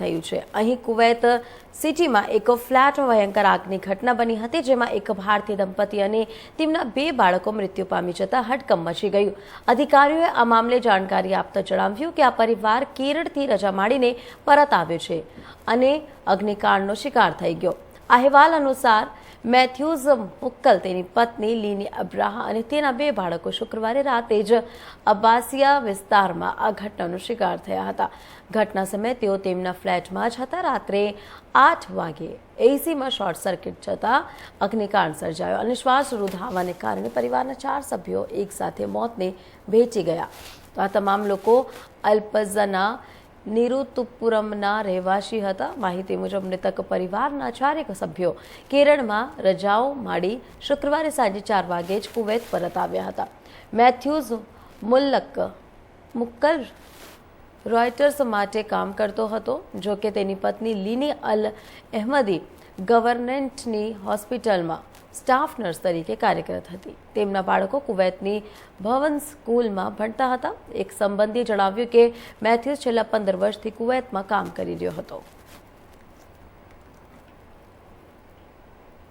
થયું છે. અહીં કુવૈત સિટીમાં એક ફ્લેટમાં ભયંકર આગની ઘટના બની હતી, જેમાં એક ભારતીય દંપતી અને તેમના બે બાળકો મૃત્યુ પામી જતા હડકંપ મચી ગયું. અધિકારીઓએ આ મામલે જાણકારી આપતા જણાવ્યું કે આ પરિવાર કેરળથી રજા માડીને પરત આવ્યો છે અને અગ્નિકાંડનો શિકાર થઈ ગયો. અહેવાલ અનુસાર મેથ્યુઝ મુક્કલ તેની પત્ની લીની અબ્રાહા અને તેના બે બાળકો શુક્રવારે રાતે જ અબ્બાસિયા વિસ્તારમાં આ ઘટનાનો શિકાર થયા હતા. ઘટના સમયે તેઓ તેમના ફ્લેટમાં જ હતા. રાત્રે આઠ વાગે એસીમાં શોર્ટ સર્કિટ થતાં અગ્નિકાંડ સર્જાયો અને શ્વાસ રૂધાવાને કારણે પરિવારના ચાર સભ્યો એકસાથે મોતને ભેચી ગયા. તો આ તમામ લોકો અલ્પઝના નિરુતુપુરમના રહેવાસી હતા. માહિતી મુજબ મૃતક પરિવારના ચારેક સભ્યો કેરળમાં રજાઓ માડી શુક્રવારે સાંજે ચાર વાગે જ કુવૈત પરત આવ્યા હતા. મેથ્યુઝ મુલ્લક મુક્કલ રોયટર્સ માટે કામ કરતો હતો જો કે તેની પત્ની લીની અલ અહેમદી ગવર્નમેન્ટની હોસ્પિટલમાં સ્ટાફ નર્સ તરીકે કાર્યરત હતી. તેમના બાળકો કુવૈતની ભવન સ્કૂલમાં ભણતા હતા. એક સંબંધીએ જણાવ્યું કે મેથ્યુઝ છેલ્લા પંદર વર્ષથી કુવૈતમાં કામ કરી રહ્યો હતો.